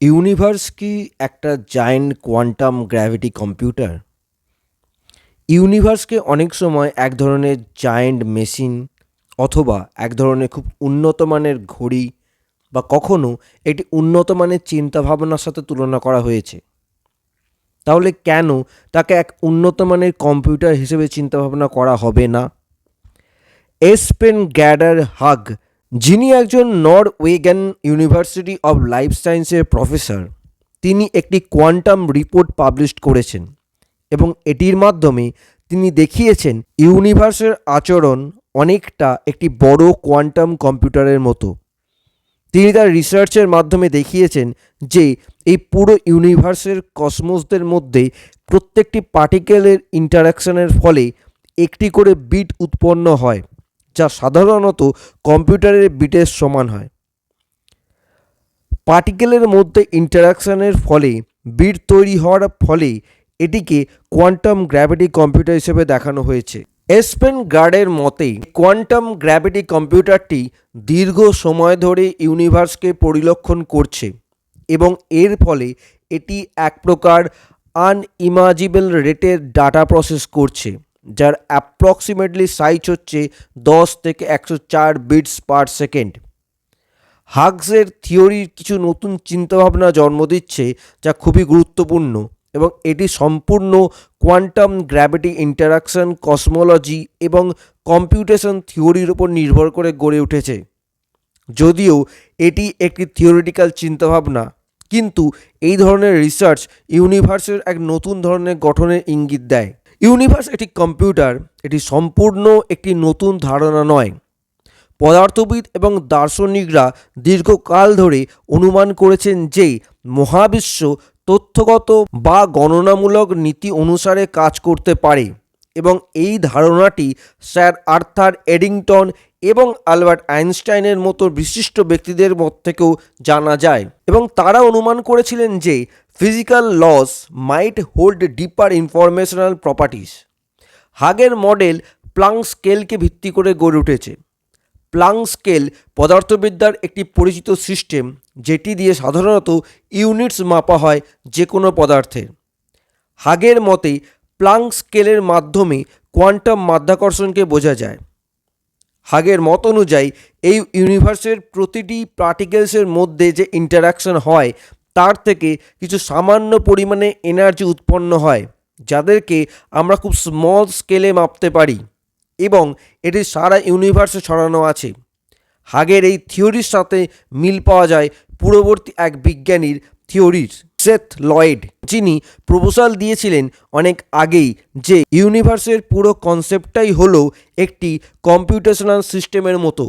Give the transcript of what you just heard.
Universe কি একটা giant quantum gravity computer ইউনিভার্সকে অনেক সময় এক ধরনের জায়ান্ট মেশিন অথবা এক ধরনের খুব উন্নত মানের ঘড়ি বা কখনো এটি উন্নত মানের চিন্তাভাবনার সাথে তুলনা করা হয়েছে। তাহলে কেন তাকে এক উন্নত মানের কম্পিউটার হিসেবে চিন্তাভাবনা করা হবে না? এসপেন গ্যাডার হাগ যিনি একজন নরওয়েগান ইউনিভার্সিটি অব লাইফ সায়েন্সের প্রফেসর, তিনি একটি কোয়ান্টাম রিপোর্ট পাবলিশ করেছেন এবং এটির মাধ্যমে তিনি দেখিয়েছেন ইউনিভার্সের আচরণ অনেকটা একটি বড় কোয়ান্টাম কম্পিউটারের মতো। তিনি তার রিসার্চের মাধ্যমে দেখিয়েছেন যে এই পুরো ইউনিভার্সের কসমোসদের মধ্যে প্রত্যেকটি পার্টিকেলের ইন্টারাকশনের ফলে একটি করে বিট উৎপন্ন হয়। যা সাধারণত কম্পিউটারের বিটের সমান হয়। পার্টিকেলের মধ্যে ইন্টারাকশনের ফলে, বিট তৈরি হওয়ার ফলে এটিকে কোয়ান্টাম গ্র্যাভিটি কম্পিউটার হিসেবে দেখানো হয়েছে। এসপেন গার্ডের মতে, কোয়ান্টাম গ্র্যাভিটি কম্পিউটারটি দীর্ঘ সময় ধরে ইউনিভার্সকে পরিলক্ষণ করছে এবং এর ফলে এটি এক প্রকার আনইমাজিবল রেটের ডাটা প্রসেস করছে। যার অ্যাপ্রক্সিমেটলি সাইজ হচ্ছে দশ থেকে একশো চার বিটস পার সেকেন্ড হাগসের থিওরির কিছু নতুন চিন্তাভাবনা জন্ম দিচ্ছে, যা খুবই গুরুত্বপূর্ণ এবং এটি সম্পূর্ণ কোয়ান্টাম গ্র্যাভিটি ইন্টারাকশন কসমোলজি এবং কম্পিউটেশন থিওরির উপর নির্ভর করে গড়ে উঠেছে। যদিও এটি একটি থিওরিটিক্যাল চিন্তাভাবনা, কিন্তু এই ধরনের রিসার্চ ইউনিভার্সের এক নতুন ধরনের গঠনের ইঙ্গিত দেয়। ইউনিভার্স একটি কম্পিউটার, এটি সম্পূর্ণ একটি নতুন ধারণা নয়। পদার্থবিদ এবং দার্শনিকরা দীর্ঘকাল ধরে অনুমান করেছেন যে মহাবিশ্ব তথ্যগত বা গণনামূলক নীতি অনুসারে কাজ করতে পারে। এবং এই ধারণাটি স্যার আর্থার এডিংটন এবং আলবার্ট আইনস্টাইনের মতো বিশিষ্ট ব্যক্তিদের মত থেকেও জানা যায় এবং তারা অনুমান করেছিলেন যে physical laws might hold deeper informational properties. হাগের model Planck স্কেলকে ভিত্তি করে গড়ে উঠেছে। প্লাং স্কেল পদার্থবিদ্যার একটি পরিচিত সিস্টেম যেটি দিয়ে সাধারণত ইউনিটস মাপা হয় যে কোনো পদার্থের হাগের মতে প্লাং স্কেলের মাধ্যমে কোয়ান্টাম মাধ্যাকর্ষণকে বোঝা যায়। হাগের মত অনুযায়ী, এই ইউনিভার্সের প্রতিটি পার্টিকেলসের মধ্যে যে ইন্টারাকশন হয়, তার থেকে কিছু সামান্য পরিমাণে এনার্জি উৎপন্ন হয়, যাদেরকে আমরা খুব স্মল স্কেলে মাপতে পারি এবং এটি সারা ইউনিভার্সে ছড়ানো আছে। হাগের এই থিওরির সাথে মিল পাওয়া যায় পূর্ববর্তী এক বিজ্ঞানীর থিওরির। সেথ লয়েড, যিনি প্রপোজাল দিয়েছিলেন অনেক আগেই, যে ইউনিভার্সের পুরো কনসেপ্টটাই হলো একটি কম্পিউটেশনাল সিস্টেমের মতো।